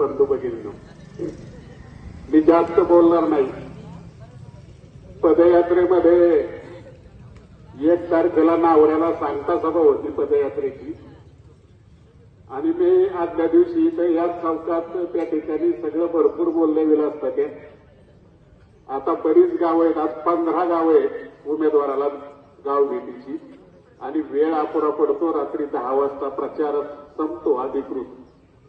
बंधू मी जास्त बोलणार नाही. पदयात्रेमध्ये एक तारखेला नावऱ्याला सांगता सभा होती पदयात्रेची. आणि मी आदल्या दिवशी इथं याच चौकात त्या ठिकाणी सगळं भरपूर बोलले गेलं असतं ते आता बरीच गावं आहेत आज पंधरा गावं आहेत उमेदवाराला गाव भेटीची. आणि वेळ अपुरा पडतो रात्री दहा वाजता प्रचार संपतो अधिकृत.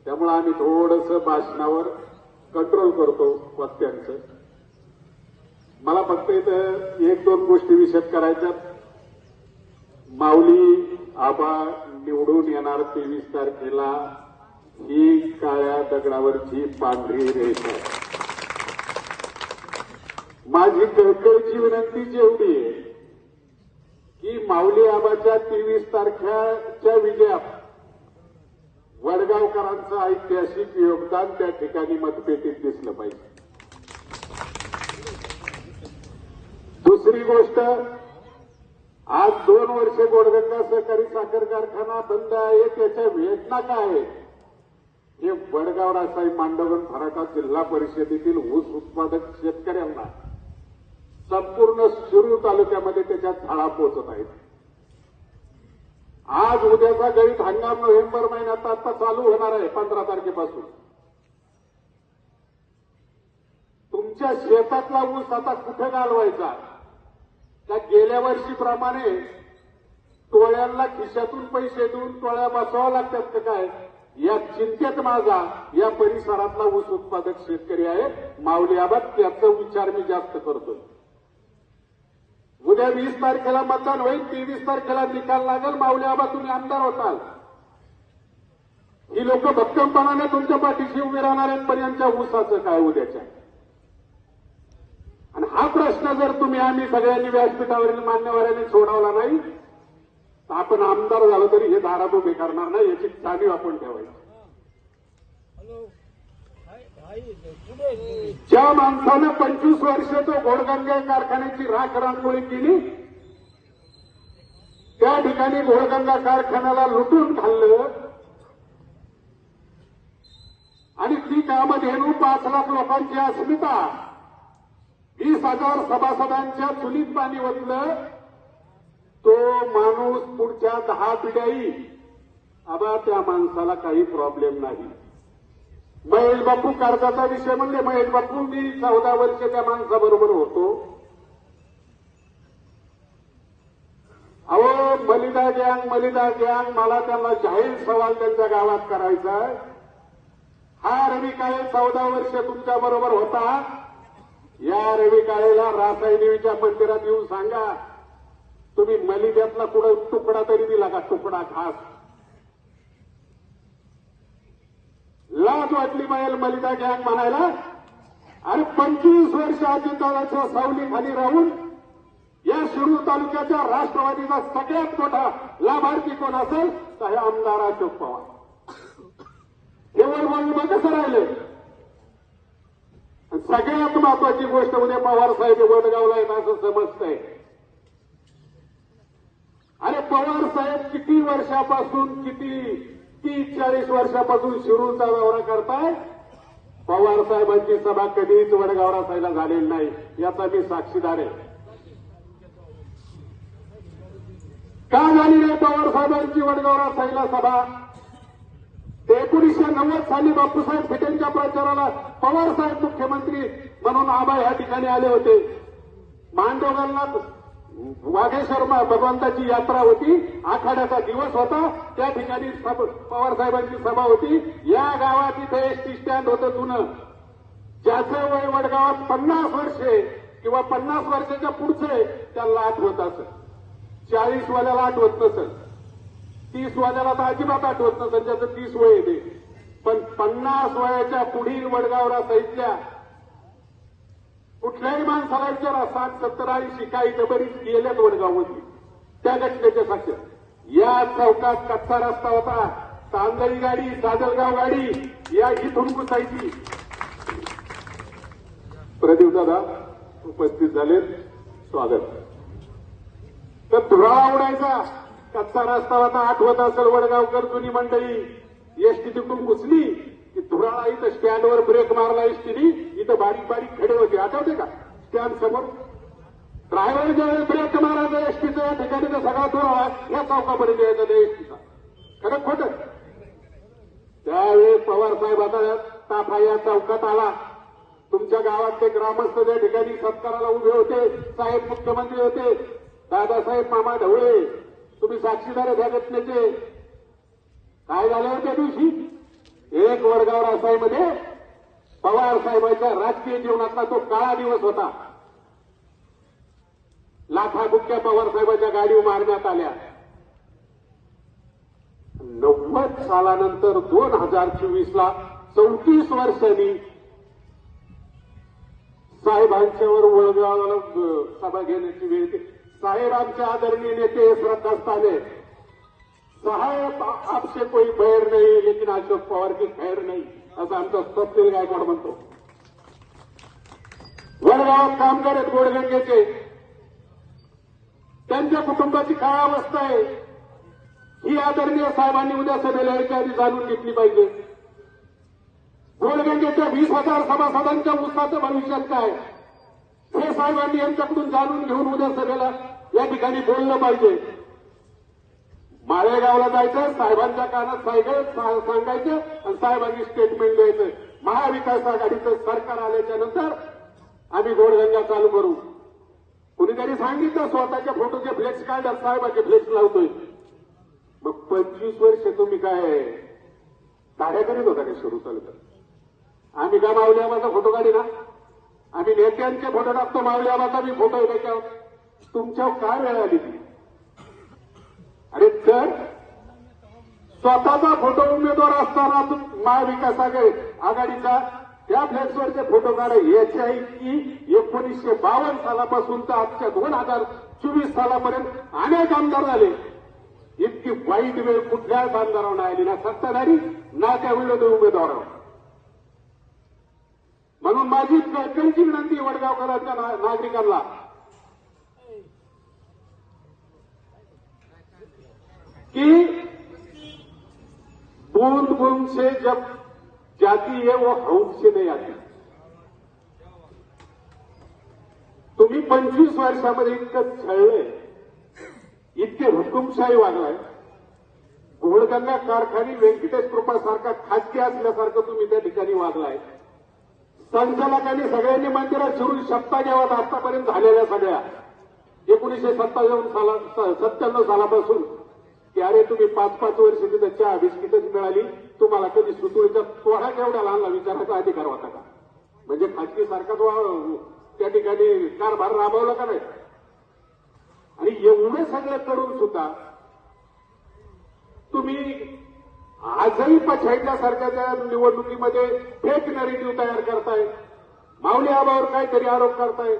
त्यामुळे आम्ही थोडस भाषणावर कंट्रोल करतो वक्त्यांचं मला फक्त इथं एक दोन गोष्टी विषद करायच्यात. माऊली आबा निवडून येणार तेवीस तारखेला ही काळ्या दगडावरची पांढरी रेष आहे. माझी कळकळीची विनंती जेवढी आहे की माऊली आबाच्या तेवीस तारखेच्या विजयात वडगावकरांचं ऐतिहासिक योगदान त्या ठिकाणी मतपेटीत दिसलं पाहिजे. दुसरी गोष्ट आज दोन वर्षे गोडगंगा सहकारी साखर कारखाना बंद आहे त्याच्या वेदना काय आहे हे वडगाव रासाई मांडवन फराटा जिल्हा परिषदेतील ऊस उत्पादक शेतकऱ्यांना संपूर्ण शिरूर तालुक्यामध्ये त्याच्या झाडा पोहोचत आहेत. आज उद्याचा गळीत हंगाम नोव्हेंबर महिन्यात आता चालू होणार आहे पंधरा तारखेपासून. तुमच्या शेतातला ऊस आता कुठे घालवायचा? त्या गेल्या वर्षीप्रमाणे टोळ्यांना खिशातून पैसे देऊन टोळ्या बसवाव्या लागतात का काय? या चिंतेत माझा या परिसरातला ऊस उत्पादक शेतकरी आहे माऊली आबाद त्याचा विचार मी जास्त करतोय. उद्या वीस तारखेला मतदान होईल तेवीस तारखेला निकाल लागेल. माऊली आबा तुम्ही आमदार होताल. ही लोक भक्कमपणाने तुमच्या पाठीशी उभी राहणार आहेत पण यांच्या ऊसाचं काय उद्याच्या? आणि हा प्रश्न जर तुम्ही आम्ही सगळ्यांनी व्यासपीठावरील मान्यवरांनी सोडवला नाही तर आपण आमदार झालो तरी हे दारात उभे करणार नाही याची जाणीव आपण ठेवायची. ज्या माणसानं पंचवीस वर्ष तो घोडगंगा कारखान्याची राख रांगोळी केली त्या ठिकाणी घोडगंगा कारखान्याला लुटून खाल्लं. आणि ती कामधेनू पाच लाख लोकांची अस्मिता. वीस हजार सभासदांच्या चुलीत पाणी ओतलं. तो माणूस पुढच्या दहा पिढ्याही आबा त्या माणसाला काही प्रॉब्लेम नाही. महेश बापू कर्जाचा विषय म्हणजे महेश बापू मी चौदा वर्ष त्या माणसाबरोबर होतो. अहो मलिदा गँग मलिदा गँग मला त्यांना जाहीर सवाल त्यांच्या गावात करायचा हा रवी काळे चौदा वर्ष तुमच्या बरोबर होता. या रवी काळेला रासायनिकच्या मंदिरात येऊन सांगा तुम्ही मलिद्यातला कुठं तुकडा तरी दिला का? तुकडा खास वाटली पाहिजे मलिका गँग म्हणायला आणि पंचवीस वर्ष अजितदादाच्या सावलीखाली राहून या शिरूर तालुक्याच्या राष्ट्रवादीचा सगळ्यात मोठा लाभार्थी कोण असेल तर हे आमदार अशोक पवार. केवळ बोलणं कसं राहिले? सगळ्यात महत्वाची गोष्ट म्हणजे पवार साहेब वडगावला येत असं समजतंय. अरे पवार साहेब किती वर्षापासून किती तीस चाळीस वर्षापासून शिरूरचा दौरा करताय. पवार साहेबांची सभा कधीच वडगावरा रासायला झालेली नाही याचा मी साक्षीदार आहे. का झाली नाही पवार साहेबांची वडगावरा रासायला सभा? ते एकोणीसशे नव्वद साली बापूसाहेब फिटेंच्या प्रचाराला पवार साहेब मुख्यमंत्री म्हणून आबा या ठिकाणी आले होते. मांडोगांना वाघेश्वरमा भगवंताची यात्रा होती. आखाड्याचा दिवस होता. त्या ठिकाणी पवारसाहेबांची सभा होती. या गावात इथे एसटी स्टँड होतं जुनं. ज्याचं वय वडगावात पन्नास वर्षे किंवा पन्नास वर्षाच्या पुढचे त्याला आठवत असत चाळीस वाल्याला आठवत नसेल तीस वाल्याला तर अजिबात आठवत नसेल त्याचं तीस वय येते पण पन्नास वयाच्या पुढील वडगावरा साहित्या कुठल्याही माणसाला विचारा साठ सत्तर ऐंशी काही बरीच गेल्यात वडगावमध्ये. त्या घटनेच्या साक्ष या चौकात कच्चा रस्ता होता. तांदळी गाडी सादलगाव गाडी या इथून घुसायची प्रदीप दादा उपस्थित झालेत. स्वागत. तर धुराळा उडायचा. कच्चा रस्ता होता आठवत असेल वडगावकर जुनी मंडळी. एसटी तिकडून घुसली. की धुराळा इथं स्टँडवर ब्रेक मारला एसटीने इथं बारीक बारीक खडे होते. आठवते का? स्टँड समोर. ड्रायव्हर ज्यावेळी ब्रेक मारायचा एसटीचा या ठिकाणी तर सगळा धुराळा या चौकापर्यंत यायचा त्या एसटीचा खरं खोटं त्यावेळेस पवार साहेब आता ताफा या चौकात आला. तुमच्या गावातले ग्रामस्थ त्या ठिकाणी सत्काराला उभे होते साहेब मुख्यमंत्री होते दादासाहेब मामा ढवळे तुम्ही साक्षीदार आहे घटनेचे काय झालं त्या दिवशी? एक वडगाव रासाईमध्ये पवार साहेबांच्या राजकीय जीवनातला तो काळा दिवस होता. लाथा पवार साहेबांच्या गाडीवर मारण्यात आल्या. नव्वद सालानंतर दोन हजार चोवीस ला चौतीस वर्षांनी साहेबांच्यावर वळगावाला सभा घेण्याची वेळ येते. साहेब आमचे आदरणीय नेते श्रद्धास्थान आहे साहेब आपसे कोई बैर नाही लेकिन अशोक पवार की खैर नाही। असं आमचा स्वप्नील गायकवाड म्हणतो वडगावात काम करत गोडगंगेचे त्यांच्या कुटुंबाची काय अवस्था आहे? ही आदरणीय साहेबांनी उद्या सभेला यायच्या आधी जाणून घेतली पाहिजे. गोडगंगेच्या वीस हजार सभासदांच्या उसाचं भविष्यात काय? हे साहेबांनी यांच्याकडून जाणून घेऊन उद्या सभेला या ठिकाणी बोललं पाहिजे. माळेगावला जायचं साहेबांच्या कानात सायकल सांगायचं आणि साहेबांनी स्टेटमेंट द्यायचं. महाविकास आघाडीचं सरकार आल्याच्यानंतर आम्ही गोडगंगा चालू करू. कुणीतरी सांगितलं स्वतःच्या फोटोचे फ्लेक्स काढतात साहेबाचे फ्लेक्स लावतोय. मग पंचवीस वर्ष तुम्ही काय? ताड्या करीत होता काय सुरू चालू तर आम्ही का माऊली आबाचा फोटो काढी ना? आम्ही नेत्यांचे फोटो टाकतो माऊली आबाचा मी फोटो आहे त्याच्यावर. तुमच्यावर काय वेळ आली ती? अरे तर स्वतःचा फोटो उमेदवार असताना महाविकास आघाडी आघाडीचा त्या फ्लॅक्सवरचे फोटो काढा याच्या की एकोणीसशे बावन्न सालापासून तर आजच्या दोन हजार चोवीस सालापर्यंत अनेक आमदार झाले. इतकी वाईट वेळ कुठल्याच आमदारावर आली ना सत्ताधारी ना त्या विरोधी उमेदवारावर. म्हणून माझी कळकळीची विनंती आहे वडगावकरांच्या ना- नागरिकांना कि बूंद बूंद से जब जाती है वो हौद से नहीं आती। तुम्ही पंचवीस वर्षामध्ये इतकं छळलंय इतके हुकुमशाही वागलाय। घोडगंगा कारखानी व्यंकटेश कृपा सारखा खाजगी असल्यासारखं तुम्ही त्या ठिकाणी वागलाय। संचालकांनी सगळ्यांनी मंदिरात शिरून शपथा घ्यावात आतापर्यंत झालेल्या सगळ्या एकोणीसशे सत्तावन्न साला सत्त्याण्णव सालापासून की अरे तुम्ही पाच पाच वर्ष तिथं चहा बिस्किटच मिळाली. तुम्हाला कधी सुतुळीचा तोडा केवढा लहानला विचारायचा अधिकार होता का? म्हणजे खाजगी सारखा तो त्या ठिकाणी कारभार राबवला का नाही? आणि एवढं सगळं करून सुद्धा तुम्ही आजही पछायच्यासारख्या त्या निवडणुकीमध्ये फेक नरेटिव्ह तयार करताय. माऊली आबावर काहीतरी आरोप करताय.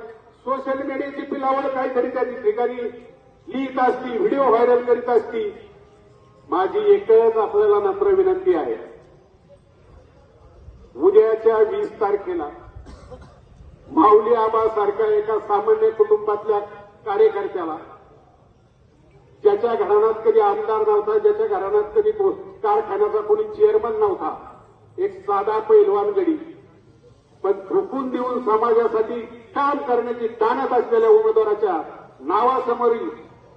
सोशल मीडियाची पिलावळ काहीतरी त्या ठिकाणी लिहित असती व्हिडिओ व्हायरल करीत असती. माझी एकच आपल्याला नम्र विनंती आहे. उद्याच्या वीस तारखेला माऊली आबासारख्या एका सामान्य कुटुंबातल्या कार्यकर्त्याला ज्याच्या घराण्यात कधी आमदार नव्हता ज्याच्या घराण्यात कधी कारखान्याचा कोणी चेअरमन नव्हता एक साधा पैलवान गडी. पण झुकून देऊन समाजासाठी काम करण्याची ताणत असलेल्या उमेदवाराच्या नावासमोरील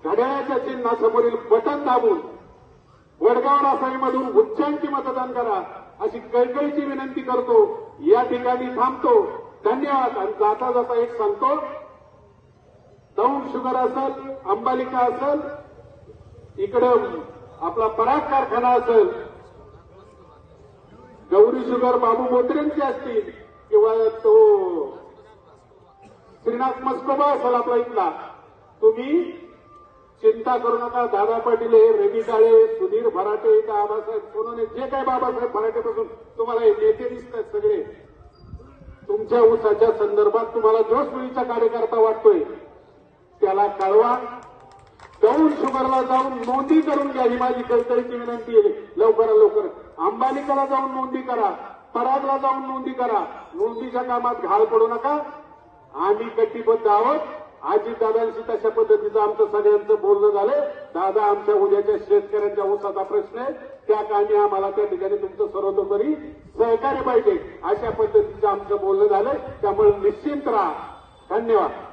घड्याळाच्या चिन्हासमोरील बटन दाबून वडगाव रासाईमधून उच्चांकी मतदान करा अशी कळकळीची विनंती करतो. या ठिकाणी थांबतो. धन्यवाद. आणि जाता जाता एक सांगतो. दौंड शुगर असेल अंबालिका असेल इकडं आपला पराग कारखाना असेल गौरी शुगर बाबू मोत्रेंचे असतील किंवा तो श्रीनाथ मस्कोबा असेल आपला इथला. तुम्ही चिंता करू नका दादा पाटील हे रवी काळे सुधीर भराटे का आबासाहेब सोनवणे जे काय बाबासाहेब भराटेपासून तुम्हाला हे नेते दिसतात सगळे तुमच्या उसाच्या संदर्भात तुम्हाला जो सोयीचा कार्यकर्ता वाटतोय त्याला कळवा. जाऊन शुगरला जाऊन नोंदी करून घ्या ही माझी कळकळीची विनंती आहे. लवकरात लवकर अंबालिकाला जाऊन नोंदी करा परागला जाऊन नोंदी करा. नोंदीच्या कामात घाल पडू नका. आम्ही कटिबद्ध आहोत. आजी दादांशी तशा पद्धतीचं आमचं सगळ्यांचं बोलणं झालं. दादा आमच्या उद्याच्या शेतकऱ्यांच्या ऊसाचा प्रश्न आहे. त्या कामी आम्हाला त्या ठिकाणी तुमचं सर्वतोपरी सहकार्य सहकार्य पाहिजे. अशा पद्धतीचं आमचं बोलणं झालंय त्यामुळे निश्चिंत राहा. धन्यवाद.